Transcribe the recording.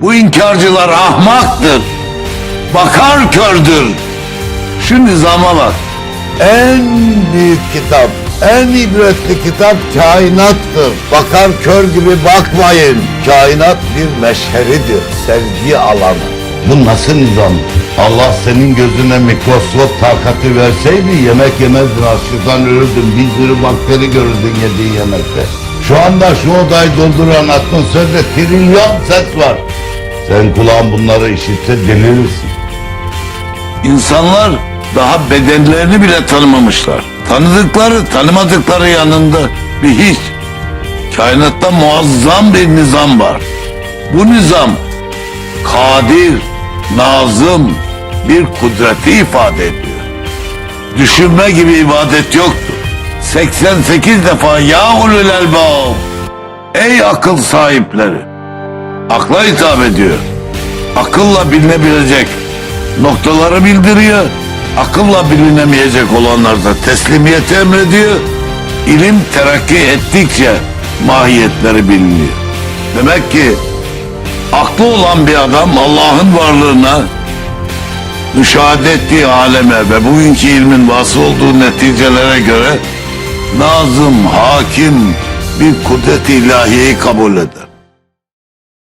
Bu inkarcılar ahmaktır. Bakar kördür. Şu nizama bak. En büyük kitap, en ibretli kitap kainattır. Bakar kör gibi bakmayın. Kainat bir meşheridir, sevgi alanı. Bu nasıl nizam? Allah senin gözüne mikroskop takati verseydi yemek yemezdin, açlıktan ölürdün. Bir sürü bakteri görürdün yediğin yemekte. Şu anda şu odayı dolduran atmosferde trilyon ses var. Sen kulağın bunları işitse delirirsin. İnsanlar daha bedenlerini bile tanımamışlar. Tanıdıkları, tanımadıkları yanında bir hiç. Kainatta muazzam bir nizam var. Bu nizam kadir, nazım bir kudreti ifade ediyor. Düşünme gibi ibadet yoktur. 88 defa ya ulul elbab. Ey akıl sahipleri. Akla hitap ediyor. Akılla bilinebilecek noktaları bildiriyor. Akılla bilinemeyecek olanlar da teslimiyeti emrediyor. İlim terakki ettikçe mahiyetleri biliniyor. Demek ki aklı olan bir adam Allah'ın varlığına müşahede ettiği aleme ve bugünkü ilmin vasıl olduğu neticelere göre nazım, hakim bir kudret ilahiyeyi kabul eder.